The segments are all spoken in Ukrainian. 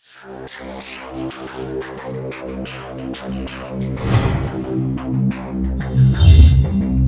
Thank you.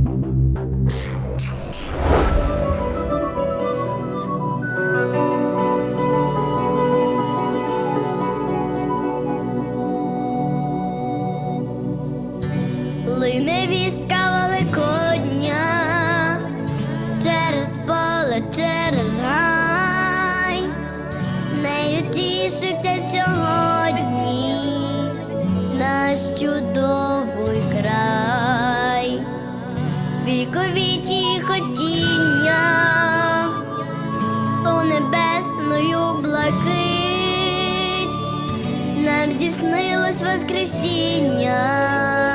Наш чудовий край, віковічі хотіння, то небесною блакить, нам здійснилось Воскресіння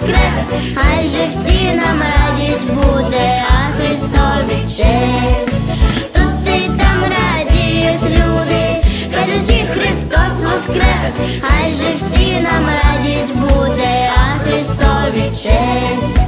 воскрес, же всі нам радість буде, а Христові честь. Тут ти там радіють люди, кажучи, Христос воскрес, же всі нам радість буде, а Христові честь.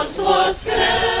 Христос воскрес!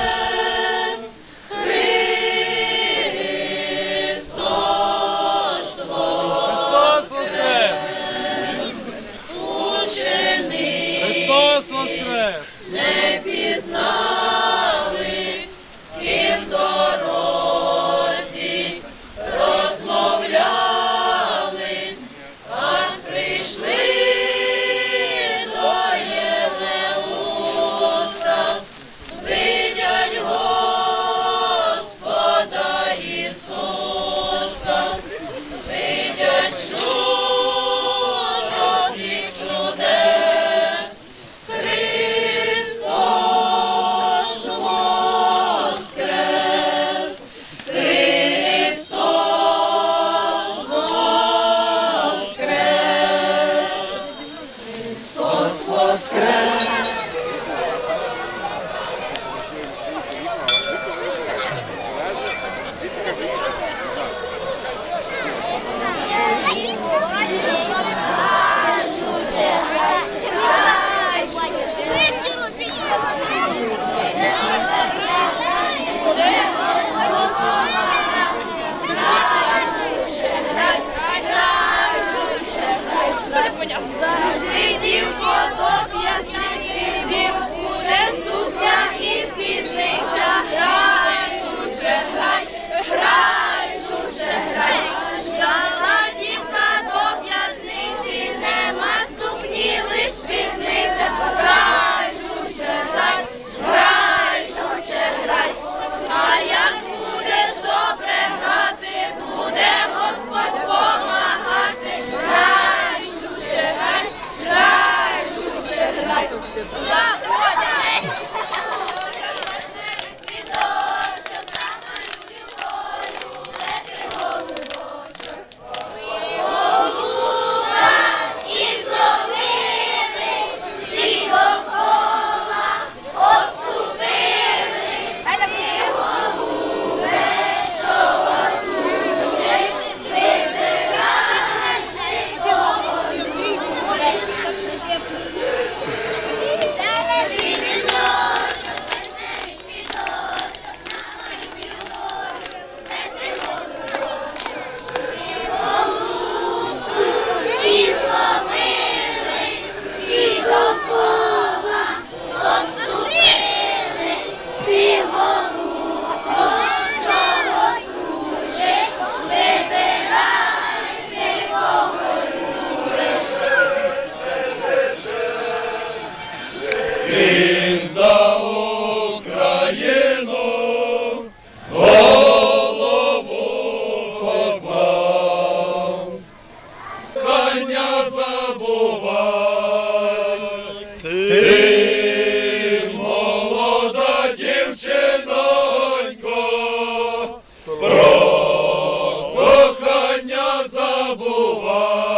забував.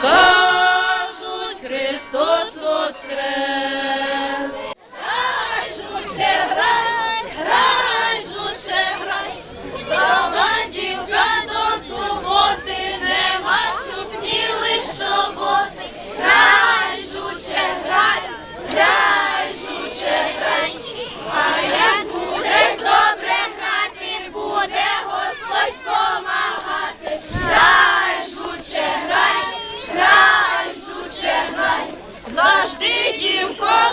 кажуть Христос воскрес. дівко.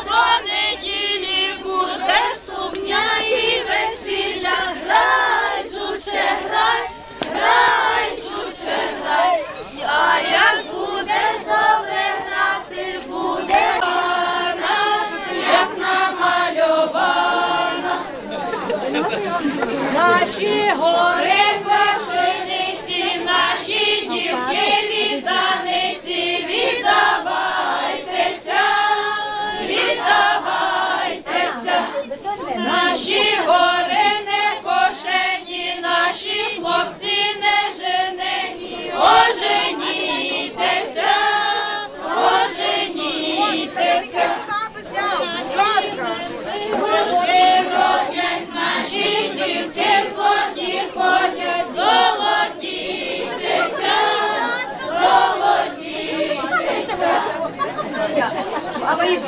А ви їх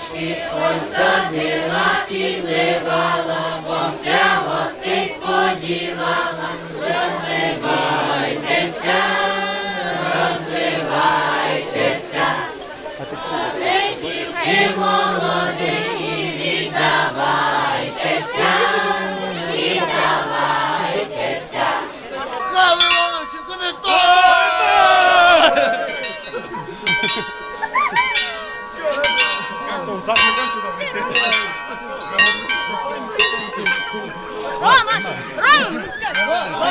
Качки осадила, підливала, бо вся гостей сподівала, розвивайтеся, розвивайтеся, дітки молоді, віддавайтеся, віддавайтеся. Хай волосся завітає! он сам закончил там лететь. Рома! Рома!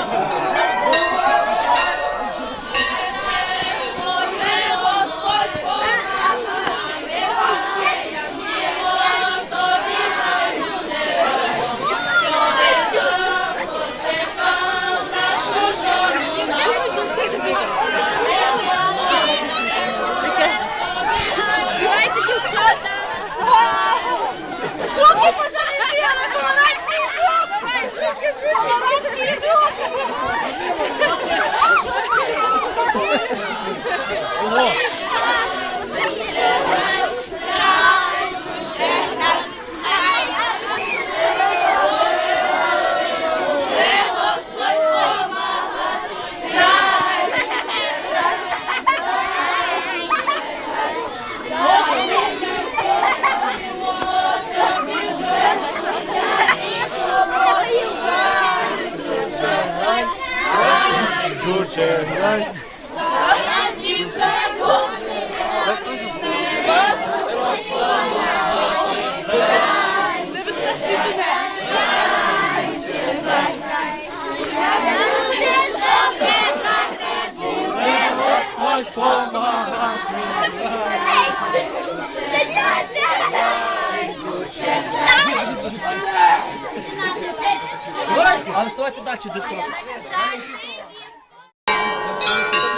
Чучернай. Небезпечний Але ставайте дачі до того. Thank you.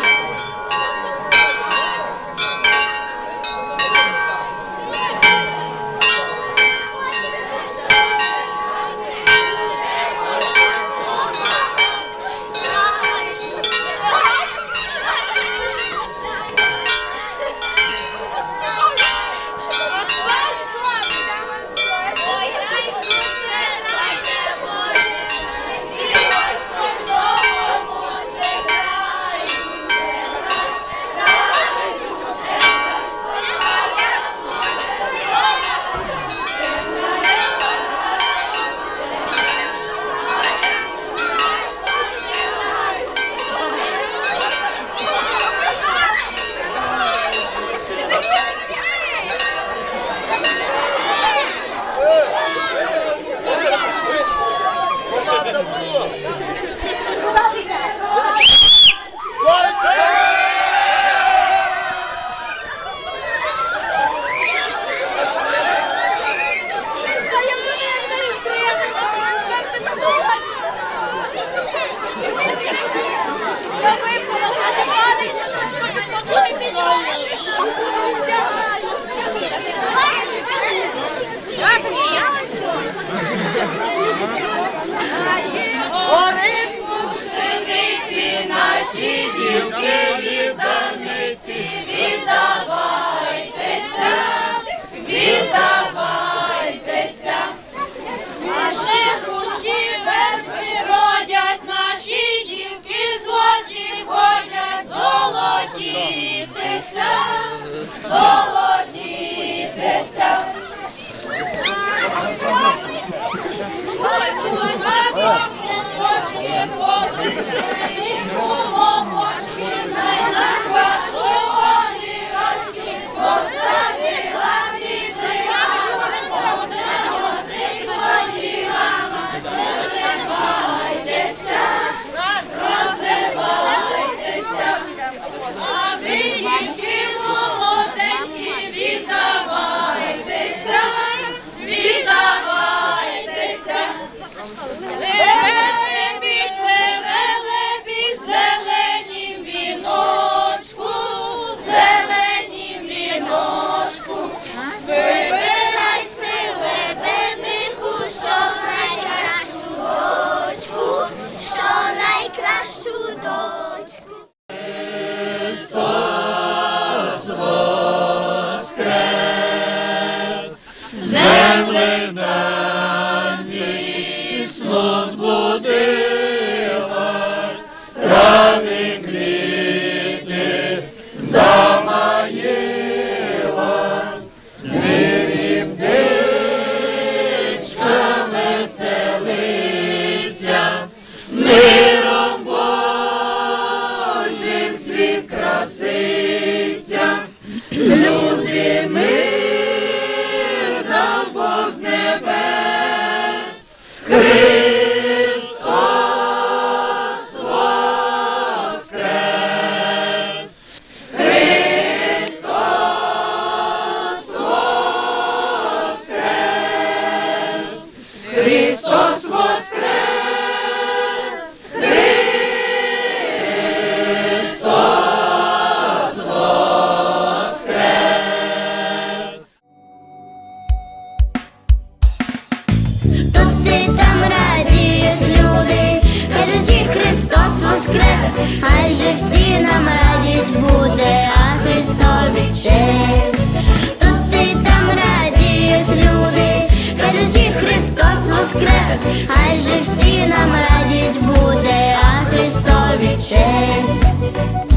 Холоднітеся. Почнемо посвідчити. Хай же всі нам радість буде, а Христові честь. Тут і там радіють люди, всі Христос воскрес, хай же всі нам радість буде, а Христові честь.